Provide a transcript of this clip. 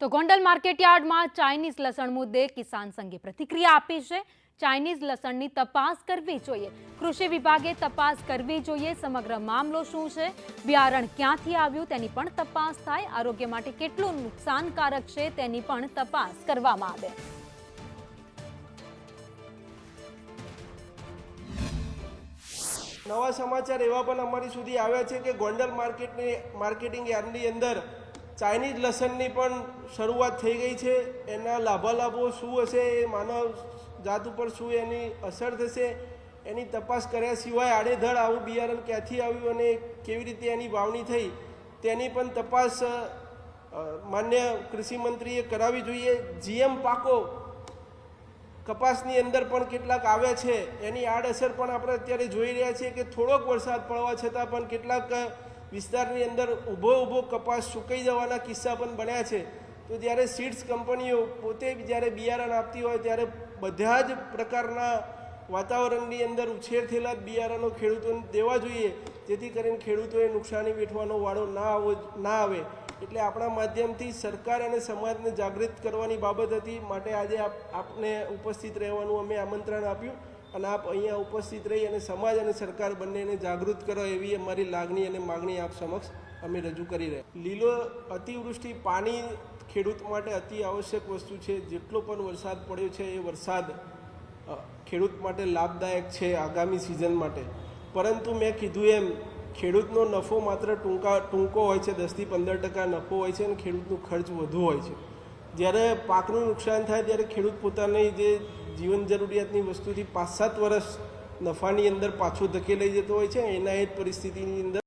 તો ગોંડલ માર્કેટયાર્ડમાં ચાઇનીઝ લસણ મુદ્દે કિસાન સંઘે પ્રતિક્રિયા આપી છે. ચાઇનીઝ લસણની તપાસ કરવી જોઈએ. કૃષિ વિભાગે તપાસ કરવી જોઈએ. સમગ્ર મામલો શું છે? બિયારણ ક્યાંથી આવ્યું? તેની પણ તપાસ થાય. આરોગ્ય માટે કેટલું નુકસાનકારક છે? તેની પણ તપાસ કરવામાં આવે. નવા સમાચાર એવા પણ અમારી સુધી આવ્યા છે કે ગોંડલ માર્કેટની, માર્કેટિંગ યાર્ડની અંદર ચાઇનીઝ લસણની પણ શરૂઆત થઈ ગઈ છે. એના લાભાલાભો શું હશે, એ માનવ જાત ઉપર શું એની અસર થશે, એની તપાસ કર્યા સિવાય આડેધડ આવું બિયારણ ક્યાંથી આવ્યું અને કેવી રીતે એની વાવણી થઈ, તેની પણ તપાસ માન્ય કૃષિમંત્રીએ કરાવી જોઈએ. જીએમ પાકો કપાસની અંદર પણ કેટલાક આવ્યા છે. એની આડઅસર પણ આપણે અત્યારે જોઈ રહ્યા છીએ કે થોડોક વરસાદ પડવા છતાં પણ કેટલાક વિસ્તારની અંદર ઊભો ઊભો કપાસ સુકાઈ જવાના કિસ્સા પણ બન્યા છે. તો જ્યારે સીડ્સ કંપનીઓ પોતે જ્યારે બિયારણ આપતી હોય ત્યારે બધા જ પ્રકારના વાતાવરણની અંદર ઉછેર થયેલા જ બિયારણો ખેડૂતોને દેવા જોઈએ. જેથી કરીને ખેડૂતોએ નુકસાની વેઠવાનો વાળો ના આવો, ના આવે. એટલે આપણા માધ્યમથી સરકાર અને સમાજને જાગૃત કરવાની બાબત હતી. માટે આજે આપ, આપને ઉપસ્થિત રહેવાનું અમે આમંત્રણ આપ્યું. અને આપ અહીંયા ઉપસ્થિત રહી અને સમાજ અને સરકાર બંનેને જાગૃત કરો એવી અમારી લાગણી અને માગણી આપ સમક્ષ અમે રજૂ કરી રહ્યા લીલો અતિવૃષ્ટિ પાણી ખેડૂત માટે અતિ આવશ્યક વસ્તુ છે. જેટલો પણ વરસાદ પડ્યો છે એ વરસાદ ખેડૂત માટે લાભદાયક છે આગામી સિઝન માટે. પરંતુ મેં કીધું એમ, ખેડૂતનો નફો માત્ર ટૂંકા, ટૂંકો હોય છે દસથી પંદર ટકા નફો હોય છે અને ખેડૂતનો ખર્ચ વધુ હોય છે. જ્યારે પાકનું નુકસાન થાય ત્યારે ખેડૂત પોતાની જે જીવન જરૂરિયાતની વસ્તુથી પાંચ સાત વર્ષ નફાની અંદર પાછો ધકેલાઈ જતો હોય છે, એના એ જ પરિસ્થિતિની અંદર